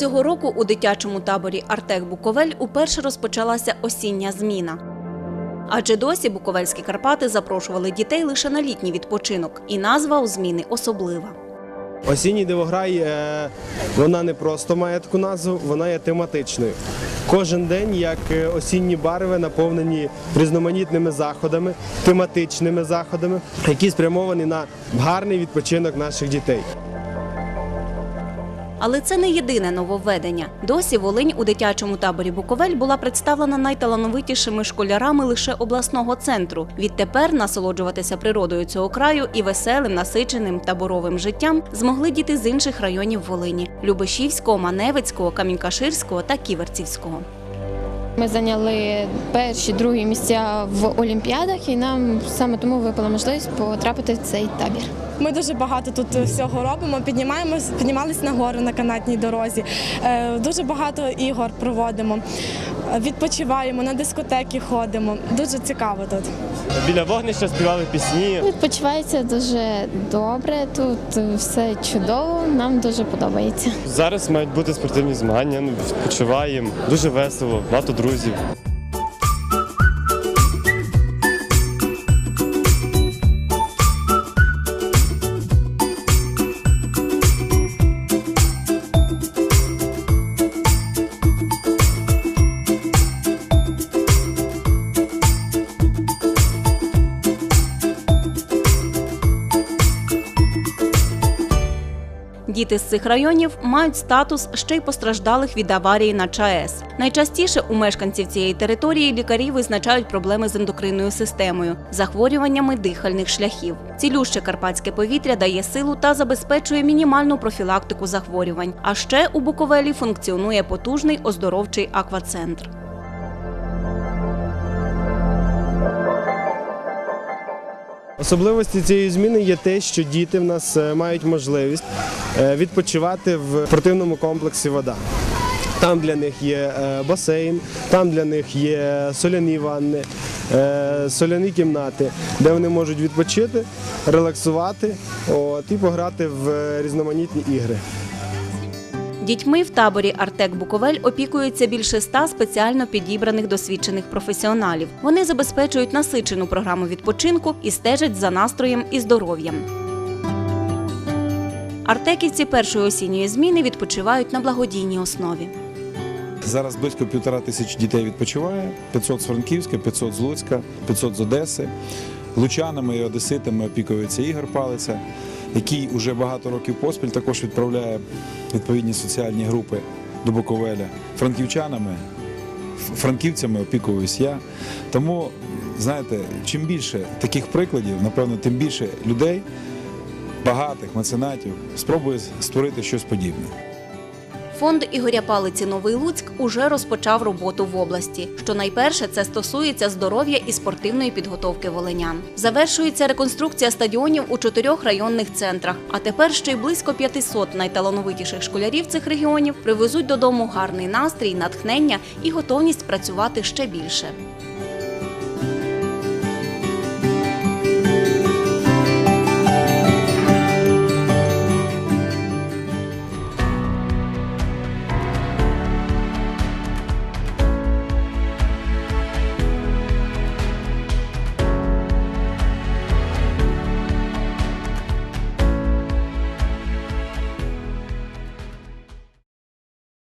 Цього року у дитячому таборі Артек Буковель уперше розпочалася осіння зміна. Адже досі Буковельські Карпати запрошували дітей лише на літній відпочинок, і назва у зміни особлива. Осінній дивограй е, вона не просто має таку назву, вона є тематичною. Кожен день, як е, осінні барви, наповнені різноманітними заходами, тематичними заходами, які спрямовані на гарний відпочинок наших дітей. Але це не єдине нововведення. Досі Волинь у дитячому таборі Буковель була представлена найталановитішими школярами лише обласного центру. Відтепер насолоджуватися природою цього краю і веселим, насиченим таборовим життям змогли діти з інших районів Волині: Любешівського, Маневицького, Камінькаширського та Ківерцівського. Ми зайняли перші, другі місця в Олімпіадах, і нам саме тому випала можливість потрапити в цей табір. Ми дуже багато тут всього робимо. Піднімаємось, піднімались на гори на канатній дорозі. Е, Дуже багато ігор проводимо. Відпочиваємо, на дискотеки ходимо. Дуже цікаво тут. Біля вогнища співали пісні. Відпочивається дуже добре. Тут все чудово. Нам дуже подобається. Зараз мають бути спортивні змагання. Ну, відпочиваємо. Дуже весело, багато друзів. Діти з цих районів мають статус ще й постраждалих від аварії на ЧАЕС. Найчастіше у мешканців цієї території лікарі визначають проблеми з ендокринною системою, захворюваннями дихальних шляхів. Цілюще карпатське повітря дає силу та забезпечує мінімальну профілактику захворювань. А ще у Буковелі функціонує потужний оздоровчий аквацентр. Особливості цієї зміни є те, що діти в нас е, мають можливість е, відпочивати в спортивному комплексі вода. Там для них є е, басейн, там для них є соляні ванни, соляні кімнати, де вони можуть відпочити, релаксувати і пограти в різноманітні ігри. Дітьми в таборі Артек Буковель опікується більше ста спеціально підібраних досвідчених професіоналів. Вони забезпечують насичену програму відпочинку і стежать за настроєм і здоров'ям. Артеківці першої осінньої зміни відпочивають на благодійній основі. Зараз близько півтора тисячі дітей відпочиває, 500 з Франківська, 500 з Луцька, 500 з Одеси. Лучанами і одеситами опікується Ігор Палиця, який уже багато років поспіль також відправляє відповідні соціальні групи до Буковеля. Франківчанами, франківцями опікуюсь я. Тому, знаєте, чим більше таких прикладів, напевно, тим більше людей, багатих меценатів, спробує створити щось подібне. Фонд Ігоря Палиці Новий Луцьк уже розпочав роботу в області. Що найперше це стосується здоров'я і спортивної підготовки волинян. Завершується реконструкція стадіонів у чотирьох районних центрах. А тепер ще й близько 500 найталановитіших школярів цих регіонів привезуть додому гарний настрій, натхнення і готовність працювати ще більше.